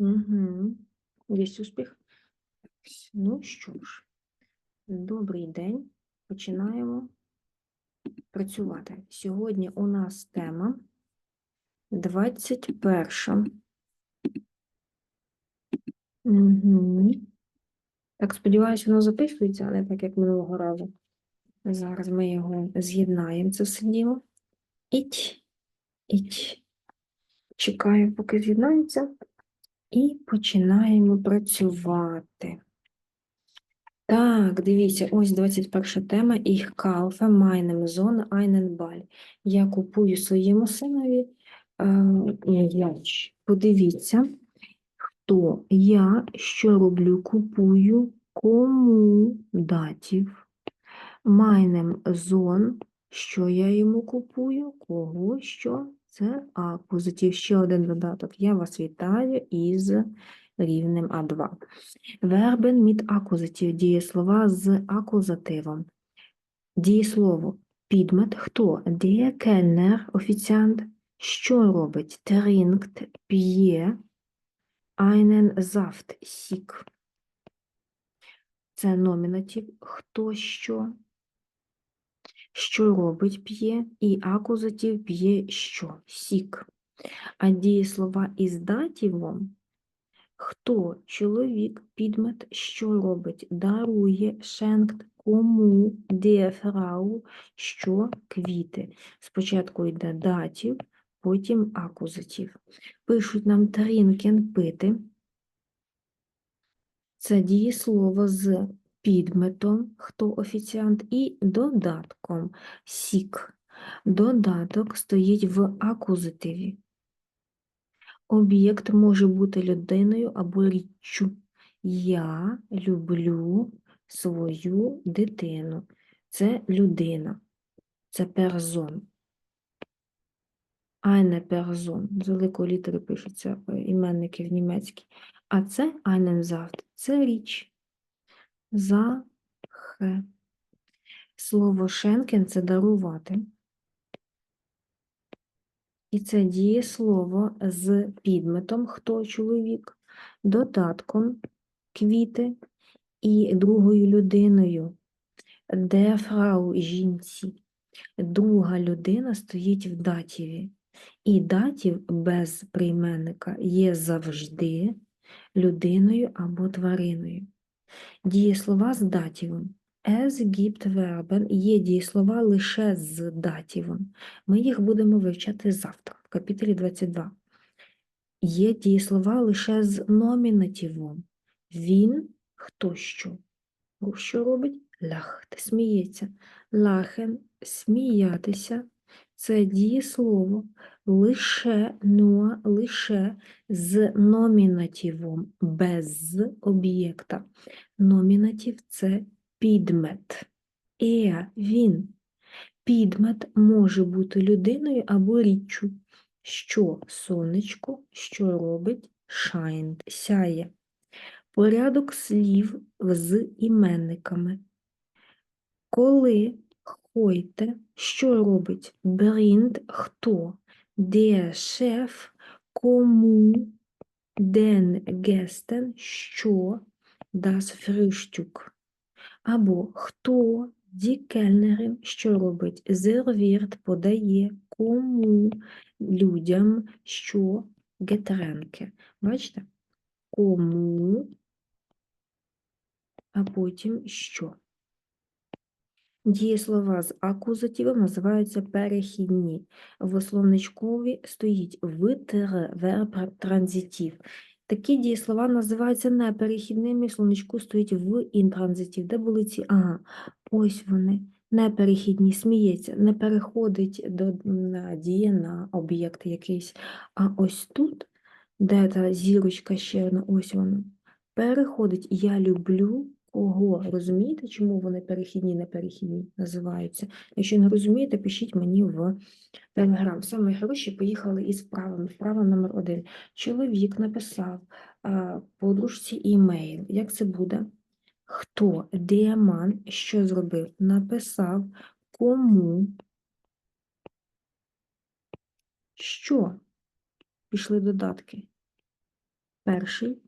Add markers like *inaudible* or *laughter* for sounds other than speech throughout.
Угу. Є успіх. Ну що ж, добрий день. Починаємо працювати. Сьогодні у нас тема 21. Угу. Так, сподіваюся, воно записується, але так як минулого разу. Зараз ми його з'єднаємо, це все діло. Іть, іть. Чекаю, поки з'єднається. І починаємо працювати. Так, дивіться, ось 21 тема. Kaufe meinem Sohn einen Ball. Я купую своєму синові е, м'яч. Подивіться, хто я, що роблю, купую, кому датів. Meinem Sohn, що я йому купую, кого, що. Це акузатив. Ще один додаток. Я вас вітаю із рівнем А2. Вербен mit акузатив. Дієслова з акузативом. Дієслово підмет. Хто? Der Kellner, офіціант. Що робить? Trinkt, п'є. Einen Saft, сік. Це номінатив. Хто що? Що робить п'є, і акузатив п'є що? Сік. А дієслова із датівом хто чоловік, підмет, що робить, дарує, шенкт, кому, де фрау, що квіти. Спочатку йде датів, потім акузатив. Пишуть нам трінкен пити. Це дієслово з підметом, хто офіціант, і додатком сік. Додаток стоїть в акузативі. Об'єкт може бути людиною або річчю. Я люблю свою дитину. Це людина. Це персон. Eine Person. З великої літери пишуться е, іменники в німецькій. А це Saft. Це річ. За хе. Слово шенкен це дарувати. І це дієслово з підметом хто чоловік, додатком квіти і другою людиною, де фрау жінці. Друга людина стоїть в датіві. І датів без прийменника є завжди людиною або твариною. Дієслова з датівом. Es gibt Verben є дієслова лише з датівом. Ми їх будемо вивчати завтра, в капітелі 22. Є дієслова лише з номінативом. Він хто що. Що робить? Лахт сміється. Лахен сміятися. Це дієслово лише нуа, лише з номінативом, без об'єкта. Номінатив це підмет. Е, він. Підмет може бути людиною або річчю. Що сонечко, що робить scheint, сяє. Порядок слів з іменниками. Коли хойте, що робить бринд, хто, де шеф, кому, ден гестен, що, das Frühstück. Або хто, ді кельнерин, що робить, зервірт подає, кому, людям, що, гетренки. Бачите? Кому, а потім що. Дієслова з акузативом називаються перехідні. В словничкові стоїть витр, верб, транзитив. Такі дієслова називаються неперехідними, в словничку стоїть в інтранзитив. Де були ці? Ага, ось вони. Неперехідні, сміється, не переходить до дія на об'єкт якийсь. А ось тут, де та зірочка ще одна, ось вона, переходить я люблю кого. Розумієте, чому вони перехідні, неперехідні називаються? Якщо не розумієте, пишіть мені в Телеграм. Саме хороші поїхали із вправами. Вправа номер один. Чоловік написав подружці імейл. Як це буде? Хто? Діаман, що зробив? Написав кому. Що? Пішли додатки. Перший,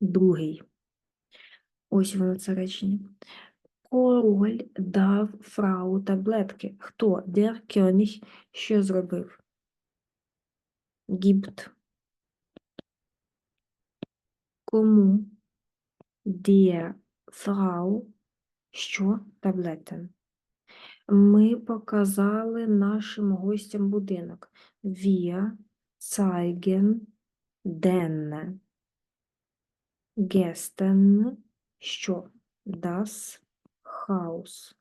другий. Ось воно це речення. Король дав фрау таблетки. Хто? Der König що зробив? Gibt. Кому? Der Frau що таблетен. Ми показали нашим гостям будинок. Wir zeigen den Gästen що? Das Haus.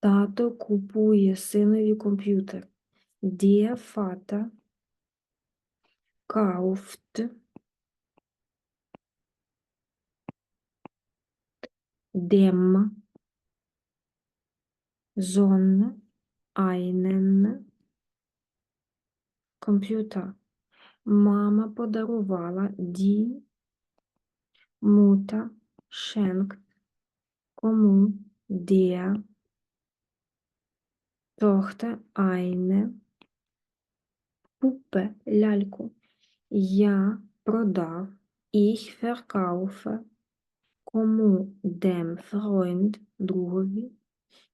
Тато купує синові комп'ютер. Dem Sohn einen Computer. Мама подарувала Mutter schenkt кому der Tochter eine Puppe, ляльку. Я продав ich verkaufe кому dem Freund, другові,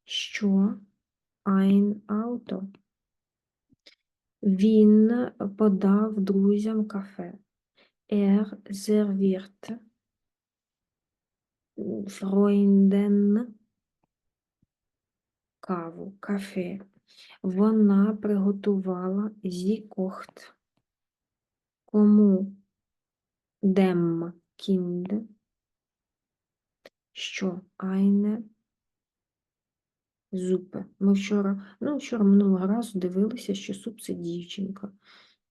що ein Auto. Він подав друзям кафе. Er serviert Freunden каву, кафе. Вона приготувала зікохт. Кому dem Kind, що eine Зупи. Ми вчора, ну, вчора минулого разу дивилися, що суп це дівчинка.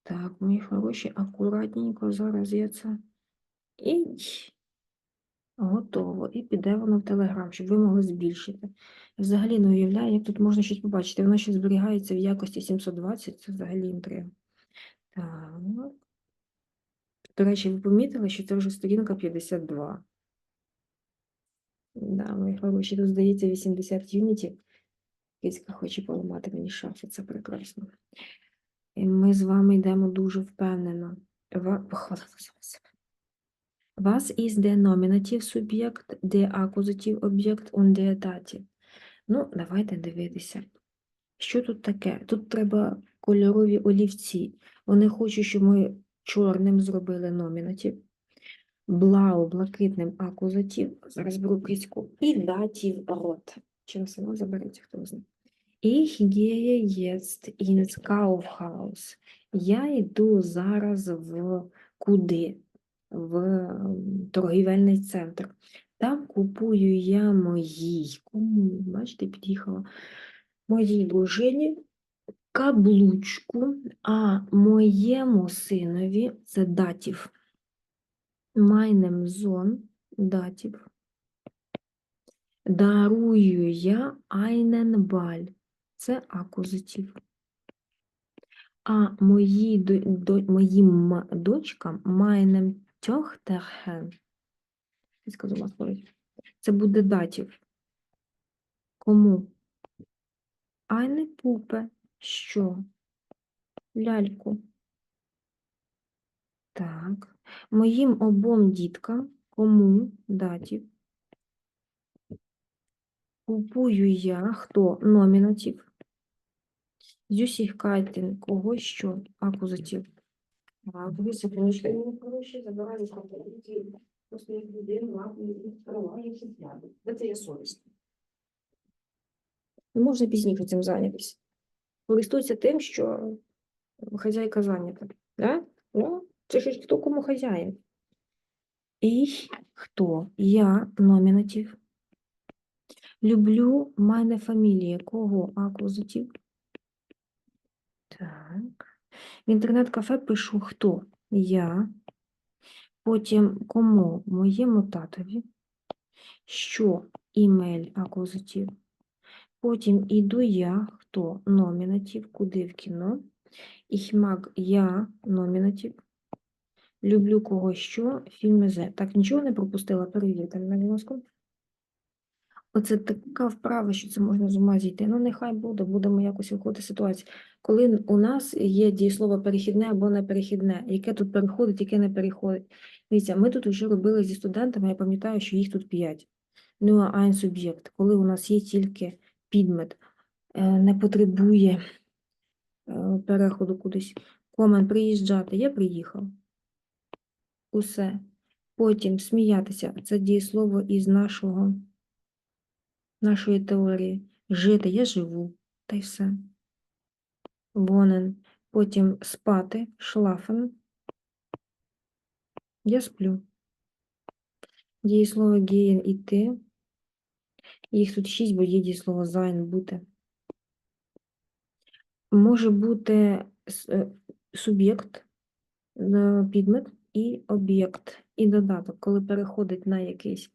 Так, мої хороші, акуратненько, зараз я це і готово. І піде воно в Телеграм, щоб ви могли збільшити. Взагалі не уявляю, як тут можна щось побачити. Воно ще зберігається в якості 720, це взагалі інтрига. Так. До речі, ви помітили, що це вже сторінка 52. Да, мої хороші, тут здається 80 юнітів. Кицька хоче поламати мені шафу, це прекрасно. І ми з вами йдемо дуже впевнено. Ва- Похвалила себе. Was ist der Nominativ Subjekt, der Objekt und der Dativ? Ну, давайте дивитися. Що тут таке? Тут треба кольорові олівці. Вони хочуть, щоб ми чорним зробили номінатив. Блау, блакитним акузатив. Зараз беру кицьку. І датів рот. Чим сама забереться, хто знає. Ich gehe jetzt ins Kaufhaus. Я йду зараз в куди? В торгівельний центр. Там купую я моїй, кому, бачите, під'їхала, моїй дружині каблучку, а моєму синові це датів. Майнем зон датів. Дарую я Ball. Це акузатив. А мої, до, моїм дочкам meinem Сказала слово. Це буде датів. Кому? Eine Puppe. Що? Ляльку. Так. Моїм обом діткам, кому датів? Купую я, хто? Номінатив. Зюсіхкайтен, кого що? Акузатив. Дивися, книжки мені хороші, забираю компетенції. Просто як людину, ладно, і вкриваю, щоб я. Де це є совість? Не можна пізніше цим зайнятися. Користуйся тим, що хазяйка зайнята. Да? Ну, це ж хто кому хазяїн. Ich – хто? Я – номінатив. Люблю мене фамілія. Кого? Акузатив. Так. В інтернет-кафе пишу хто? Я. Потім кому? Моєму татові. Що? Імель акузатив. Потім іду я, хто? Номінатив. Куди в кіно? Mag я номінатив. Люблю кого що? Фільми З. Так, нічого не пропустила, перевірте будь ласка. Оце така вправа, що це можна з ума зійти. Ну, нехай буде, будемо якось виходити з ситуації. Коли у нас є дієслово перехідне або неперехідне, яке тут переходить, яке не переходить. Дивіться, ми тут вже робили зі студентами, я пам'ятаю, що їх тут п'ять. Ну, а суб'єкт, коли у нас є тільки підмет, е, не потребує е, переходу кудись. Комен приїжджати, я приїхав. Усе. Потім сміятися. Це дієслово із нашого, нашої теорії. Жити, я живу, та й все. Вонен. Потім спати, шлафен. Я сплю. Дієслово геєн іти. Їх тут шість, бо є дієслово sein бути. Може бути е, суб'єкт, е, підмет і об'єкт, і додаток, коли переходить на якийсь.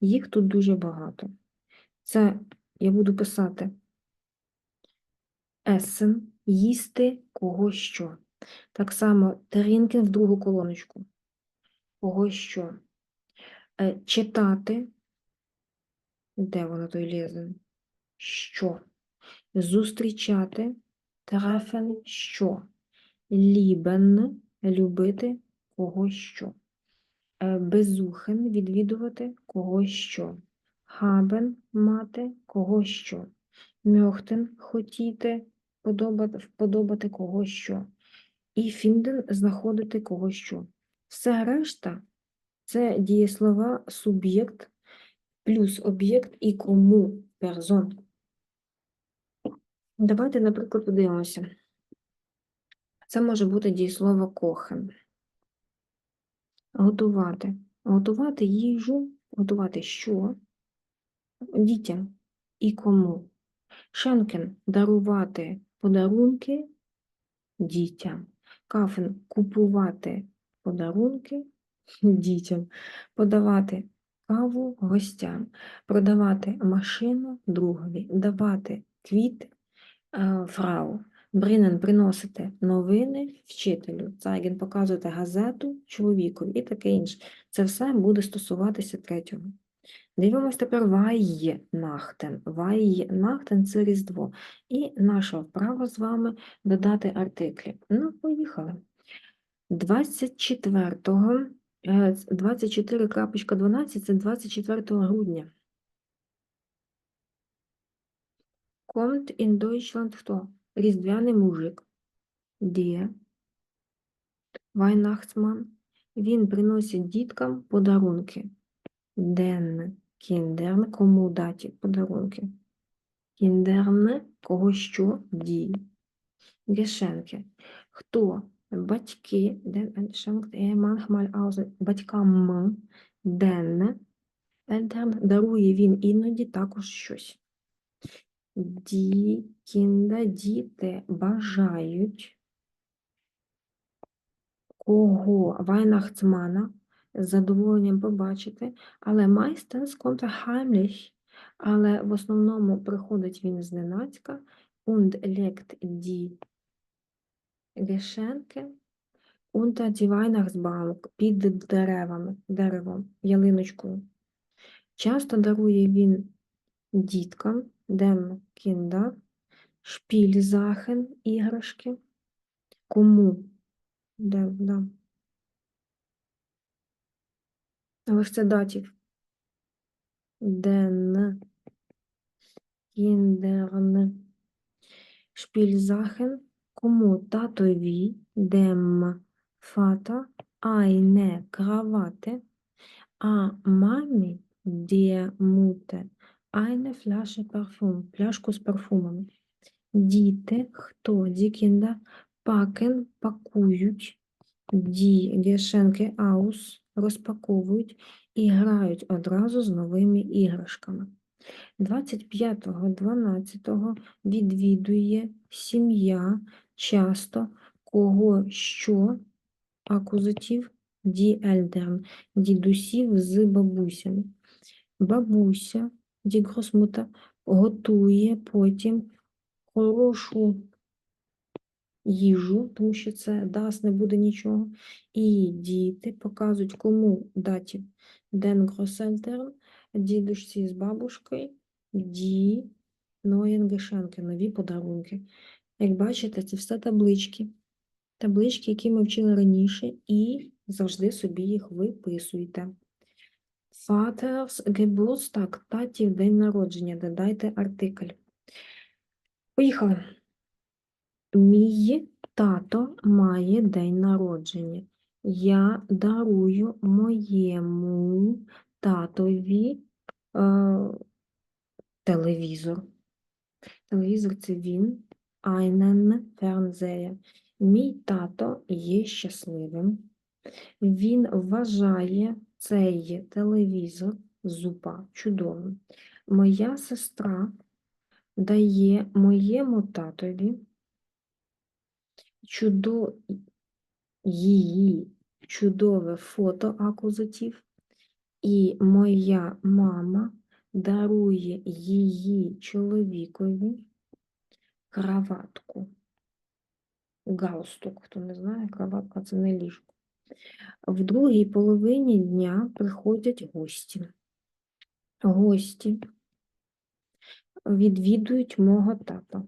Їх тут дуже багато. Це я буду писати есен, їсти кого що. Так само трінкен в другу колоночку. Кого що. Е, Читати. Де воно той лізен? Що? Зустрічати. Трафен що? Лібен любити кого що. Е, Безухен відвідувати кого що. Хабен мати кого що. Мьохтен хотіти подобати, вподобати кого що. І фінден знаходити кого що. Все решта це дієслова суб'єкт плюс об'єкт і кому персон. Давайте, наприклад, подивимося. Це може бути дієслово кохен. Готувати. Готувати їжу, готувати що? Дітям і кому. Шенкен дарувати подарунки дітям. Кафен купувати подарунки *laughs* дітям. Подавати каву гостям. Продавати машину другові. Давати квіти е, фрау. Бринен приносити новини вчителю. Цайген показувати газету чоловікові і таке інше. Це все буде стосуватися третього. Дивимось тепер Вайєнахтен. Вайєнахтен – це Різдво. І наша вправа з вами додати артиклі. Ну, поїхали. 24-го, е, 24.12 – це 24 грудня. Kommt in Deutschland хто? Різдвяний мужик. Де? Weihnachtsmann. Він приносить діткам подарунки. Den Kindern. Кому даті подарунки? Kindern. Кого що? Ді. Geschenke. Хто? Батьки. Schenkt er manchmal aus. Батькам. Eltern. Дарує він іноді також щось. Діти бажають кого Вайнахцмана з задоволенням побачити, але kommt heimlich, але в основному приходить він зненацька und legt die Geschenke unter die Weihnachtsbaum під деревами, деревом, ялиночкою. Часто дарує він діткам, dem Kinder, Шпільзахен, іграшки. Кому? Де, да. Але ж датів. Den Kindern. Шпільзахен. Кому? Татові. Dem Vater. Eine Кравати. А мамі Mutter. Eine Flasche Parfum. Пляшку з парфумами. Діти, хто? Дікінда пакен, пакують. Ді гешенки аус розпаковують і грають одразу з новими іграшками. 25.12 відвідує сім'я часто кого що акузатив ді ельдерн, дідусів з бабусями. Бабуся ді гросмута готує потім хорошу їжу, тому що це дасть не буде нічого. І діти показують, кому Den Grosseltern дідушці з бабушкою ді neuen Geschenke, нові подарунки. Як бачите, це все таблички. Таблички, які ми вчили раніше, і завжди собі їх виписуйте. Vaters Geburtstag, татів день народження, додайте артикль. Поїхали. Мій тато має день народження. Я дарую моєму татові е, телевізор. Телевізор це він. Einen Fernseher. Мій тато є щасливим. Він вважає цей телевізор зупа чудовим. Моя сестра дає моєму татові чудо... її чудове фото акузатив, і моя мама дарує її чоловікові краватку. Галстук, хто не знає, краватка це не ліжко. В другій половині дня приходять гості. Гості відвідують мого тата.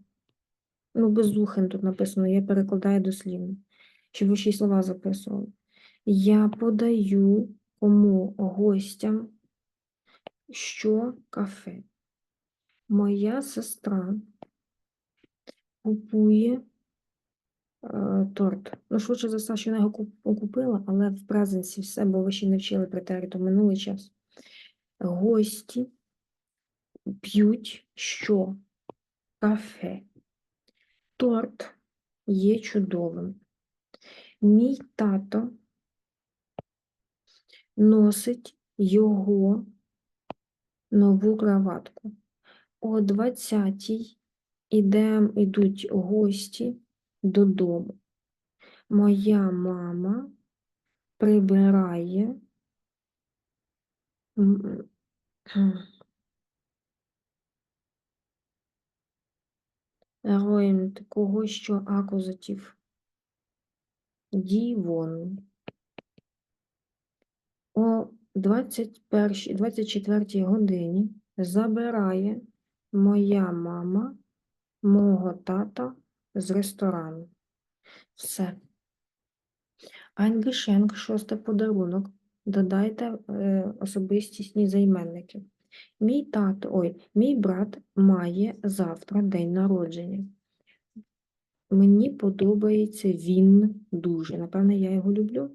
Ну, безухин тут написано, я перекладаю дослівно, щоб ви ще й слова записували. Я подаю кому гостям що кафе. Моя сестра купує е, торт. Ну, швидше за все, що вона його куп- купила, але в презенсі все, бо ви ще не вчили претериту минулий час. Гості п'ють що? Кафе. Торт є чудовим. Мій тато носить його нову краватку. О 20-й ідем, ідуть гості додому. Моя мама прибирає м, räumt кого що акузатив. Дівон. О 21, 24 годині забирає моя мама мого тата з ресторану. Все. Ein шостий подарунок. Додайте е, особистісні займенники. Мій тато, ой, мій брат має завтра день народження. Мені подобається він дуже. Напевне, я його люблю.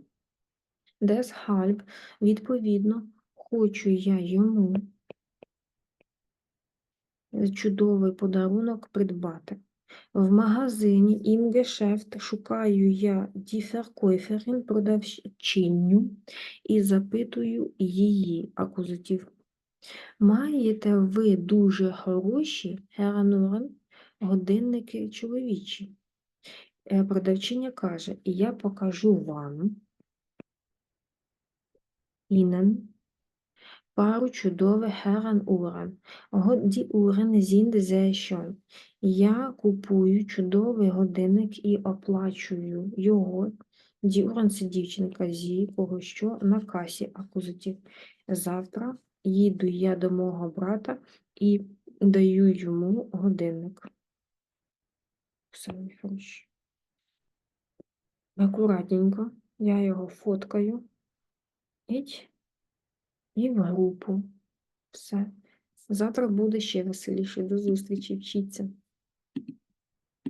Deshalb, відповідно, хочу я йому чудовий подарунок придбати. В магазині im шукаю я Verkäuferin, продавчиню, і запитую її акузатив. Маєте ви дуже хороші Herren годинники чоловічі? Е, Продавчиня каже, я покажу вам Ihnen пару чудових Uhren sind sehr schön. Я купую чудовий годинник і оплачую його. Це дівчинка зі кого що на касі акузатив. Завтра їду я до мого брата і даю йому годинник. Все, хороші. Акуратненько я його фоткаю. Ідь. І в групу. Все. Завтра буде ще веселіше. До зустрічі, вчіться.